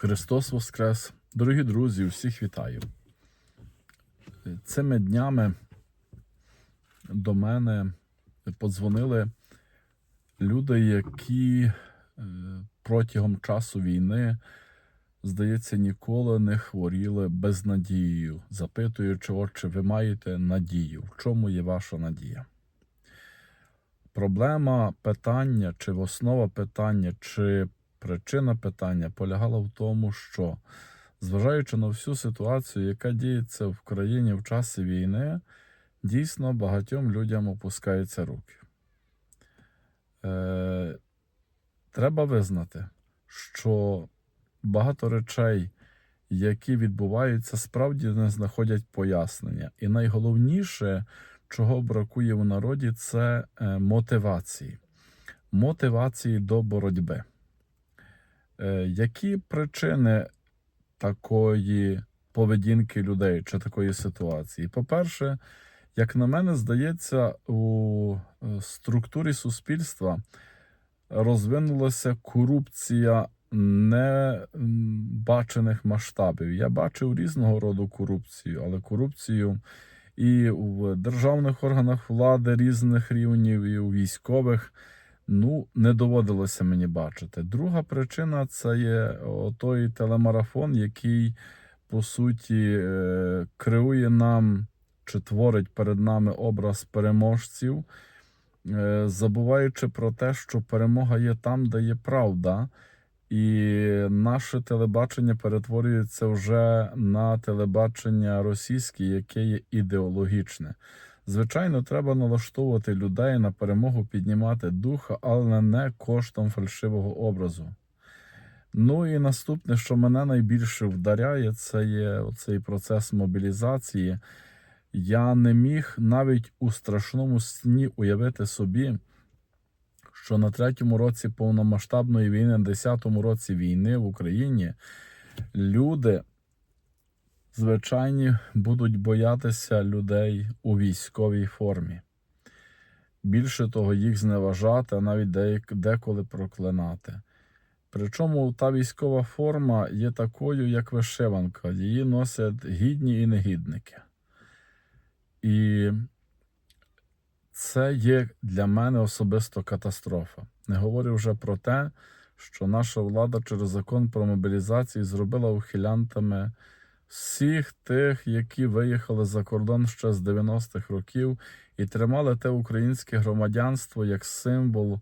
Христос Воскрес! Дорогі друзі, всіх вітаю. Цими днями до мене подзвонили люди, які е, протягом часу війни, здається, ніколи не хворіли безнадією, запитуючи, отче, ви маєте надію? В чому є ваша надія? Проблема питання, чи основа питання, чи причина питання полягала в тому, що, зважаючи на всю ситуацію, яка діється в країні в часі війни, дійсно багатьом людям опускаються руки. Е, треба визнати, що багато речей, які відбуваються, справді не знаходять пояснення. І найголовніше, чого бракує у народі, це е, мотивації. Мотивації до боротьби. Е, Які причини такої поведінки людей чи такої ситуації? По-перше, як на мене, здається, у е, структурі суспільства розвинулася корупція небачених масштабів. Я бачив різного роду корупцію, але корупцію і в державних органах влади різних рівнів, і у військових. Ну, не доводилося мені бачити. Друга причина це є той телемарафон, який, по суті, е, креує нам чи творить перед нами образ переможців, е, забуваючи про те, що перемога є там, де є правда, і наше телебачення перетворюється вже на телебачення російське, яке є ідеологічне. Звичайно, треба налаштовувати людей на перемогу, піднімати духа, але не коштом фальшивого образу. Ну і наступне, що мене найбільше вдаряє, це є цей процес мобілізації. Я не міг навіть у страшному сні уявити собі, що на третьому році повномасштабної війни, на десятому році війни в Україні люди звичайні будуть боятися людей у військовій формі. Більше того, їх зневажати, а навіть деколи проклинати. Причому та військова форма є такою, як вишиванка, її носять гідні і негідники. І це є для мене особисто катастрофа. Не говорю вже про те, що наша влада через закон про мобілізацію зробила ухилянтами всіх тих, які виїхали за кордон ще з 90-х років і тримали те українське громадянство як символ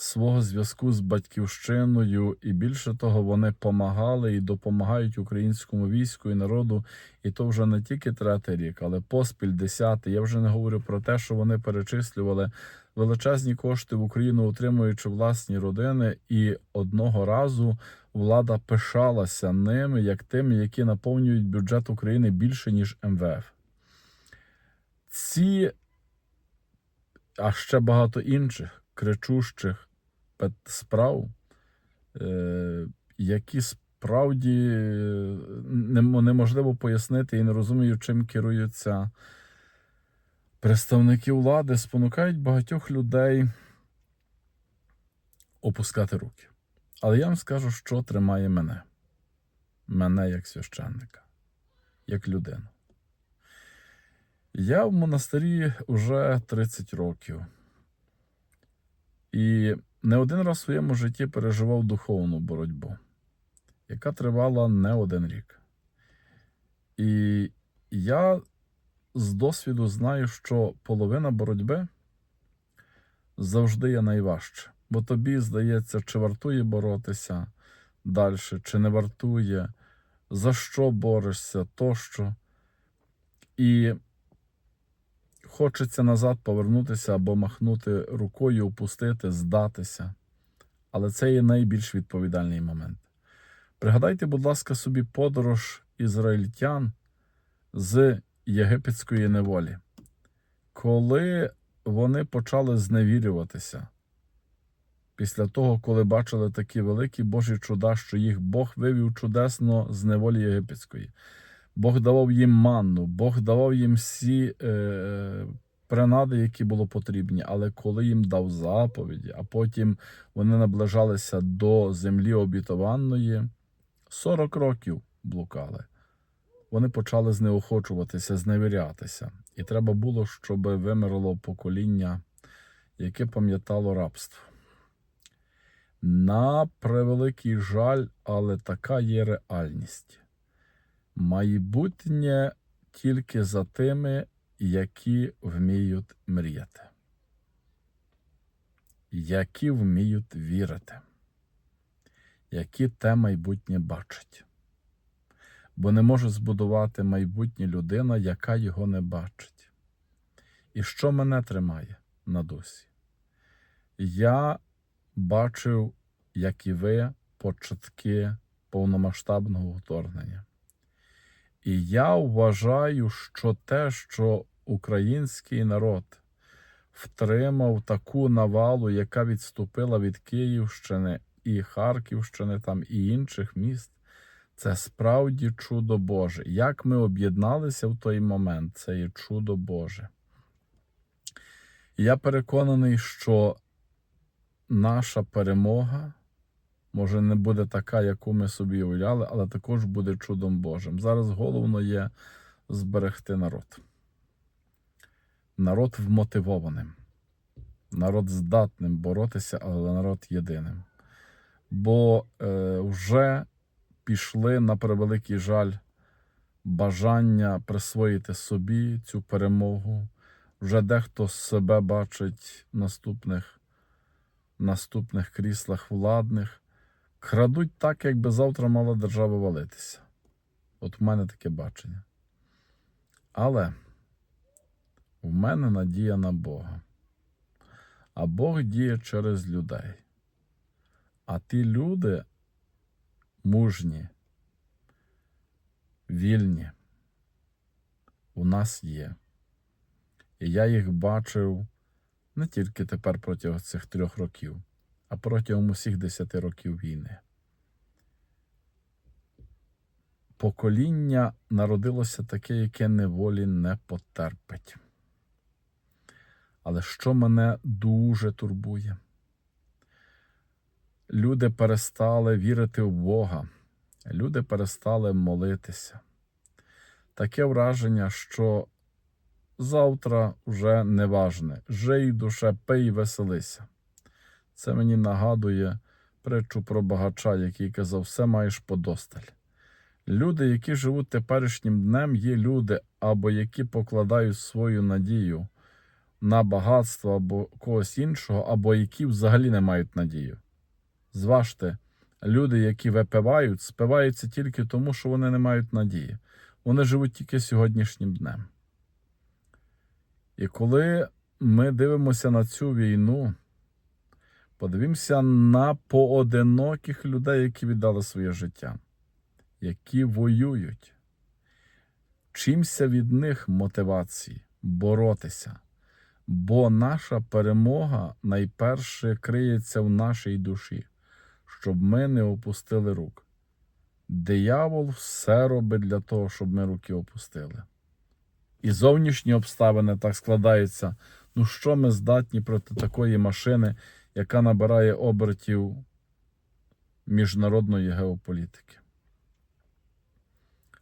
свого зв'язку з батьківщиною, і більше того, вони помагали і допомагають українському війську і народу. І то вже не тільки третій рік, але поспіль десятий. Я вже не говорю про те, що вони перечислювали величезні кошти в Україну, утримуючи власні родини, і одного разу влада пишалася ними як тими, які наповнюють бюджет України більше ніж МВФ. Ці, а ще багато інших кричущих справ, е, які справді е, неможливо пояснити і не розумію, чим керуються представники влади, спонукають багатьох людей опускати руки. Але я вам скажу, що тримає мене. Мене як священника, як людину. Я в монастирі вже 30 років. І не один раз в своєму житті переживав духовну боротьбу, яка тривала не один рік. І я з досвіду знаю, що половина боротьби завжди є найважче. Бо тобі здається, чи вартує боротися далі, чи не вартує, за що борешся, тощо. І хочеться назад повернутися або махнути рукою, опустити, здатися. Але це є найбільш відповідальний момент. Пригадайте, будь ласка, собі подорож ізраїльтян з єгипетської неволі, коли вони почали зневірюватися після того, коли бачили такі великі Божі чуда, що їх Бог вивів чудесно з неволі єгипетської. Бог давав їм манну, Бог давав їм всі е, принади, які було потрібні. Але коли їм дав заповіді, а потім вони наближалися до землі обітованої, 40 років блукали. Вони почали знеохочуватися, зневірятися. І треба було, щоб вимерло покоління, яке пам'ятало рабство. На превеликий жаль, але така є реальність. Майбутнє тільки за тими, які вміють мріяти, які вміють вірити, які те майбутнє бачать. Бо не може збудувати майбутнє людина, яка його не бачить. І що мене тримає на дусі? Я бачив, як і ви, початки повномасштабного вторгнення. І я вважаю, що те, що український народ втримав таку навалу, яка відступила від Київщини і Харківщини, там і інших міст, це справді чудо Боже. Як ми об'єдналися в той момент, це є чудо Боже. Я переконаний, що наша перемога може не буде така, яку ми собі уявляли, але також буде чудом Божим. Зараз головно є зберегти народ. Народ вмотивованим, народ здатним боротися, але народ єдиним. Бо е, вже пішли на превеликий жаль бажання присвоїти собі цю перемогу. Вже дехто себе бачить в наступних, наступних кріслах владних. Крадуть так, якби завтра мала держава валитися. От в мене таке бачення. Але в мене надія на Бога. А Бог діє через людей. А ті люди мужні, вільні у нас є. І я їх бачив не тільки тепер протягом цих трьох років, а протягом усіх десяти років війни. Покоління народилося таке, яке неволі не потерпить. Але що мене дуже турбує? Люди перестали вірити в Бога, люди перестали молитися. Таке враження, що завтра вже не важне. Жий, душе, пий веселися. Це мені нагадує притчу про багача, який казав: все маєш подосталь. Люди, які живуть теперішнім днем, є люди, або які покладають свою надію на багатство або когось іншого, або які взагалі не мають надію. Зважте, люди, які випивають, спиваються тільки тому, що вони не мають надії. Вони живуть тільки сьогоднішнім днем. І коли ми дивимося на цю війну, подивимося на поодиноких людей, які віддали своє життя, які воюють. Чимся від них мотивації боротися. Бо наша перемога найперше криється в нашій душі, щоб ми не опустили рук. Диявол все робить для того, щоб ми руки опустили. І зовнішні обставини так складаються. Ну що ми здатні проти такої машини, яка набирає обертів міжнародної геополітики?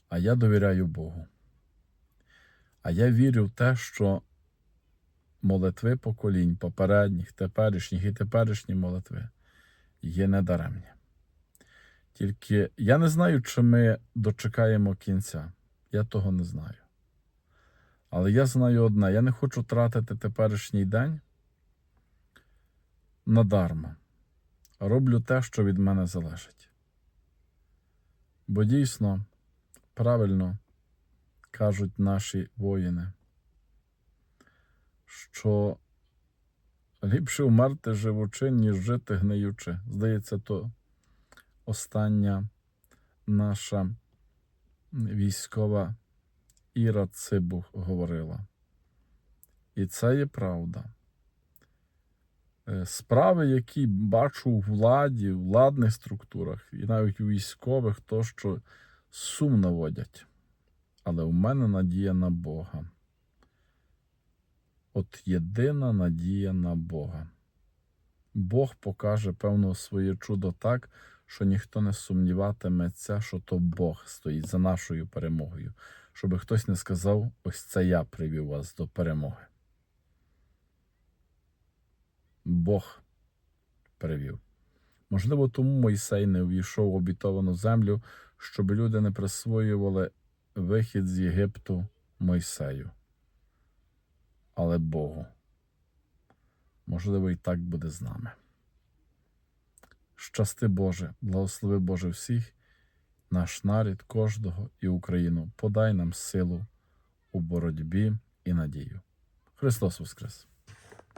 А я довіряю Богу. А я вірю в те, що молитви поколінь попередніх, теперішніх і теперішні молитви є недаремні. Тільки я не знаю, чи ми дочекаємо кінця. Я того не знаю. Але я знаю одне: я не хочу тратити теперішній день надарма. Роблю те, що від мене залежить. Бо дійсно, правильно кажуть наші воїни, що ліпше вмерти живучи, ніж жити гниючи. Здається, то остання наша військова Іра Цибух говорила. І це є правда. Е, Справи, які бачу у владі, у владних структурах, і навіть у військових, то що сум наводять. Але у мене надія на Бога. От єдина надія на Бога. Бог покаже, певно, своє чудо так, що ніхто не сумніватиметься, що то Бог стоїть за нашою перемогою, щоб хтось не сказав, ось це я привів вас до перемоги. Бог привів. Можливо, тому Мойсей не увійшов в обітовану землю, щоб люди не присвоювали вихід з Єгипту Мойсею. Але Богу. Можливо, і так буде з нами. Щасти Боже, благослови Боже всіх, наш нарід, кожного і Україну. Подай нам силу у боротьбі і надію. Христос Воскрес!